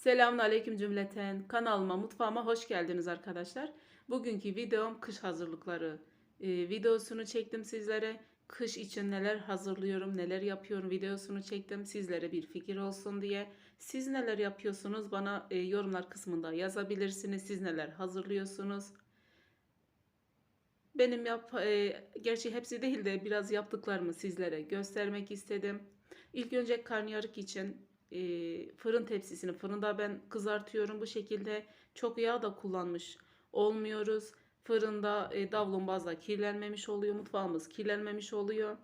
Selamun aleyküm cümleten. Kanalıma, mutfağıma hoş geldiniz arkadaşlar. Bugünkü videom kış hazırlıkları e, videosunu çektim sizlere. Kış için neler hazırlıyorum, neler yapıyorum videosunu çektim. Sizlere bir fikir olsun diye. Siz neler yapıyorsunuz bana e, yorumlar kısmında yazabilirsiniz. Siz neler hazırlıyorsunuz? Benim yap, e, gerçi hepsi değil de biraz yaptıklarımı sizlere göstermek istedim. İlk önce karnıyarık için e, fırın tepsisini fırında ben kızartıyorum. Bu şekilde çok yağ da kullanmış olmuyoruz. Fırında e, davlumbazla kirlenmemiş oluyor. Mutfağımız kirlenmemiş oluyor.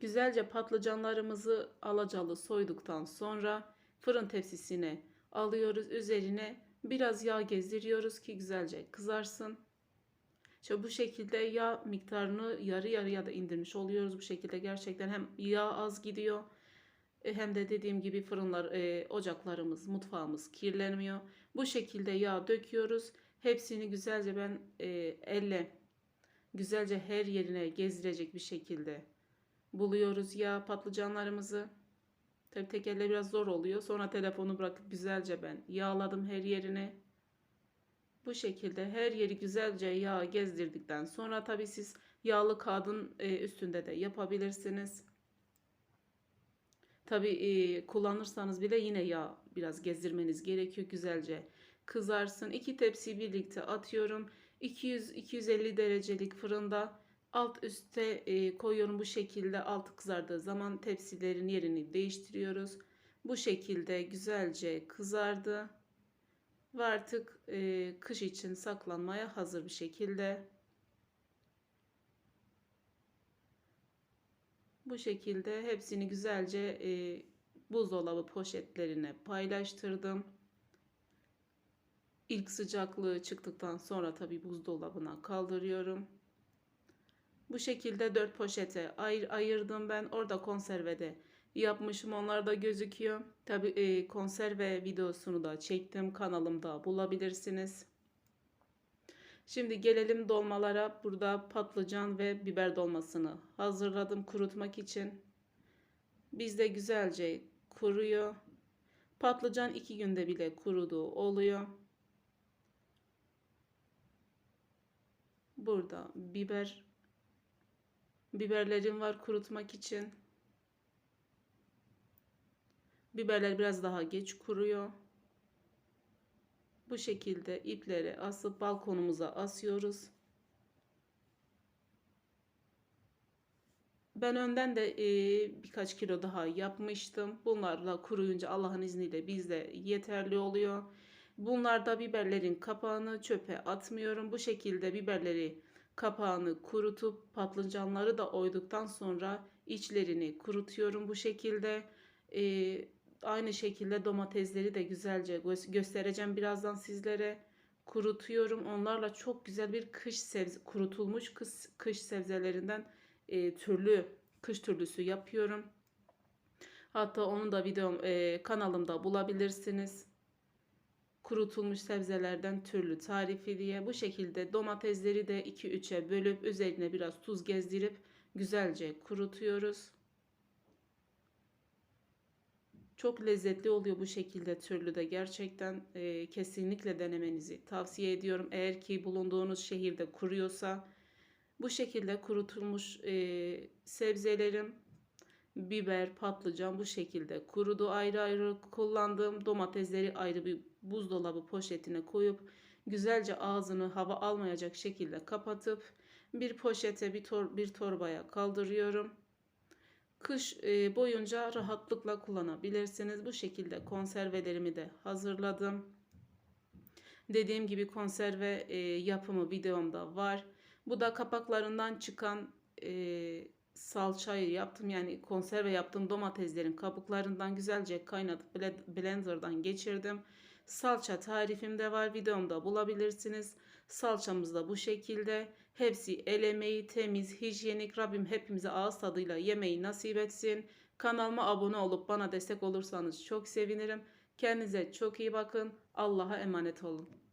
Güzelce patlıcanlarımızı alacalı soyduktan sonra fırın tepsisine alıyoruz. Üzerine biraz yağ gezdiriyoruz ki güzelce kızarsın. İşte bu şekilde yağ miktarını yarı yarıya da indirmiş oluyoruz. Bu şekilde gerçekten hem yağ az gidiyor hem de dediğim gibi fırınlar, e, ocaklarımız, mutfağımız kirlenmiyor. Bu şekilde yağ döküyoruz. Hepsini güzelce ben e, elle güzelce her yerine gezdirecek bir şekilde buluyoruz yağ patlıcanlarımızı. Tabii tek elle biraz zor oluyor. Sonra telefonu bırakıp güzelce ben yağladım her yerini. Bu şekilde her yeri güzelce yağ gezdirdikten sonra tabii siz yağlı kağıdın e, üstünde de yapabilirsiniz. Tabii e, kullanırsanız bile yine yağ biraz gezdirmeniz gerekiyor güzelce kızarsın. İki tepsi birlikte atıyorum. 200-250 derecelik fırında alt üste e, koyuyorum bu şekilde altı kızardığı zaman tepsilerin yerini değiştiriyoruz. Bu şekilde güzelce kızardı ve artık e, kış için saklanmaya hazır bir şekilde. Bu şekilde hepsini güzelce e, buzdolabı poşetlerine paylaştırdım. İlk sıcaklığı çıktıktan sonra tabi buzdolabına kaldırıyorum. Bu şekilde dört poşete ayır, ayırdım ben. Orada konservede yapmışım. Onlar da gözüküyor. Tabi e, konserve videosunu da çektim. Kanalımda bulabilirsiniz. Şimdi gelelim dolmalara. Burada patlıcan ve biber dolmasını hazırladım kurutmak için. Bizde güzelce kuruyor. Patlıcan iki günde bile kuruduğu oluyor. Burada biber biberlerim var kurutmak için. Biberler biraz daha geç kuruyor. Bu şekilde ipleri asıp balkonumuza asıyoruz. Ben önden de e, birkaç kilo daha yapmıştım. Bunlarla kuruyunca Allah'ın izniyle bizde yeterli oluyor. Bunlarda biberlerin kapağını çöpe atmıyorum. Bu şekilde biberleri kapağını kurutup patlıcanları da oyduktan sonra içlerini kurutuyorum bu şekilde. Ee, aynı şekilde domatesleri de güzelce gö göstereceğim birazdan sizlere. Kurutuyorum. Onlarla çok güzel bir kış sebze kurutulmuş kış, kış sebzelerinden e, türlü kış türlüsü yapıyorum. Hatta onun da videom e, kanalımda bulabilirsiniz kurutulmuş sebzelerden türlü tarifi diye bu şekilde domatesleri de 2-3'e bölüp üzerine biraz tuz gezdirip güzelce kurutuyoruz. Çok lezzetli oluyor bu şekilde türlü de gerçekten e, kesinlikle denemenizi tavsiye ediyorum. Eğer ki bulunduğunuz şehirde kuruyorsa bu şekilde kurutulmuş e, sebzelerim biber, patlıcan bu şekilde kurudu ayrı ayrı kullandığım domatesleri ayrı bir buzdolabı poşetine koyup güzelce ağzını hava almayacak şekilde kapatıp bir poşete bir, tor bir torbaya kaldırıyorum. Kış e, boyunca rahatlıkla kullanabilirsiniz. Bu şekilde konservelerimi de hazırladım. Dediğim gibi konserve e, yapımı videomda var. Bu da kapaklarından çıkan e, salçayı yaptım. Yani konserve yaptığım domateslerin kabuklarından güzelce kaynatıp blenderdan geçirdim. Salça tarifim de var. Videomda bulabilirsiniz. Salçamız da bu şekilde. Hepsi el emeği, temiz, hijyenik. Rabbim hepimize ağız tadıyla yemeği nasip etsin. Kanalıma abone olup bana destek olursanız çok sevinirim. Kendinize çok iyi bakın. Allah'a emanet olun.